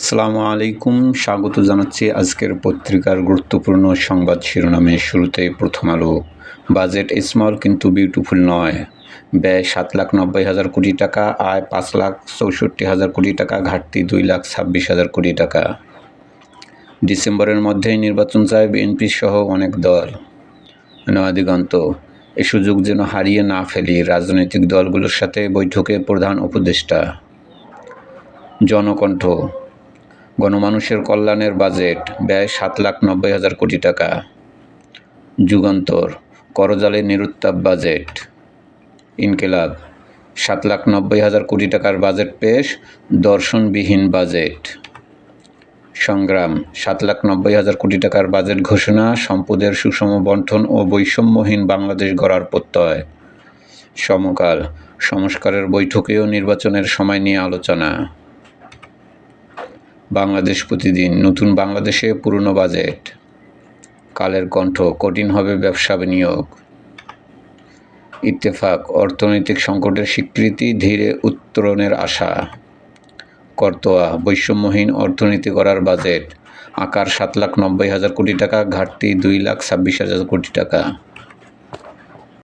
আসসালামু আলাইকুম। স্বাগত জানাচ্ছি আজকের পত্রিকার গুরুত্বপূর্ণ সংবাদ শিরোনামে। শুরুতে প্রথম আলো। বাজেট স্মল কিন্তু বিউটিফুল নয়। ব্যয় সাত লাখ নব্বই হাজার কোটি টাকা, আয় পাঁচ লাখ চৌষট্টি হাজার কোটি টাকা, ঘাটতি দুই লাখ ছাব্বিশ হাজার কোটি টাকা। ডিসেম্বরের মধ্যেই নির্বাচন চায় বিএনপি সহ অনেক দল। নয়াদিগন্ত এ সুযোগ যেন হারিয়ে না ফেলি রাজনৈতিক দলগুলোর সাথে বৈঠকে প্রধান উপদেষ্টা। জনকণ্ঠ। গণমানুষের কল্যাণের বাজেট ব্যয় সাত লাখ নব্বই হাজার কোটি টাকা। যুগান্তর, করজালে নিরুত্তাপ বাজেট। ইনকেলাব, সাত লাখ নব্বই হাজার কোটি টাকার বাজেট পেশ দর্শনবিহীন বাজেট। সংগ্রাম, সাত লাখ নব্বই হাজার কোটি টাকার বাজেট ঘোষণা, সম্পদের সুষম বন্টন ও বৈষম্যহীন বাংলাদেশ গড়ার প্রত্যয়। সমকাল, সংস্কারের বৈঠকেও নির্বাচনের সময় নিয়ে আলোচনা। বাংলাদেশ প্রতিদিন নতুন বাংলাদেশে পুরনো বাজেট। কালের কণ্ঠ, কঠিন হবে ব্যবসা বিনিয়োগ। ইত্তেফাক, অর্থনৈতিক সংকটের স্বীকৃতি, ধীরে উত্তরণের আশা। করতোয়া, বৈষম্যহীন অর্থনীতি করার বাজেট। আকার সাত লাখ নব্বই হাজার কোটি টাকা, ঘাটতি দুই লাখ ছাব্বিশ হাজার কোটি টাকা।